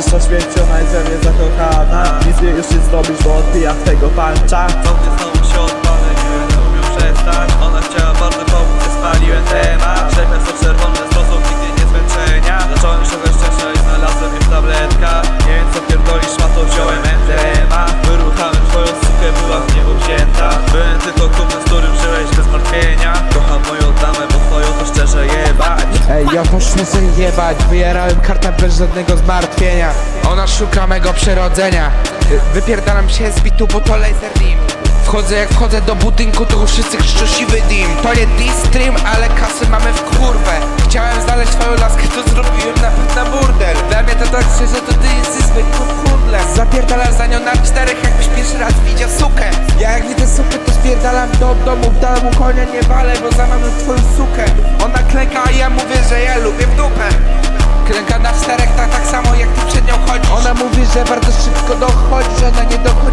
Przyszła śmierci, ona jest we mnie zakochana. Nic mnie już nie zrobisz, bo odbijam tego pancza ja poszłem sobie jebać Wyjarałem kartę bez żadnego zmartwienia. Ona szuka mego przyrodzenia Y, Wypierdalam się z bitu, bo to laser dim. Wchodzę jak wchodzę do budynku, to wszyscy krzyczą siwy dim. To nie stream, ale kasy mamy w kurwę. Chciałem znaleźć swoją laskę, to zrobiłem napad na burdel. Dla mnie to tak szczerze, to ty jesteś zwykłym kundlem Zapierdalasz za nią na czterech, jakbyś pierwszy raz widział spierdalam do domu W domu konia nie walę, bo za mam twoją sukę. Ona klęka, a ja mówię, że ja lubię w dupę. Klęka na czterech, tak, tak samo jak ty przed nią chodzisz. Ona mówi, że bardzo szybko dochodzi, że ona nie dochodzi,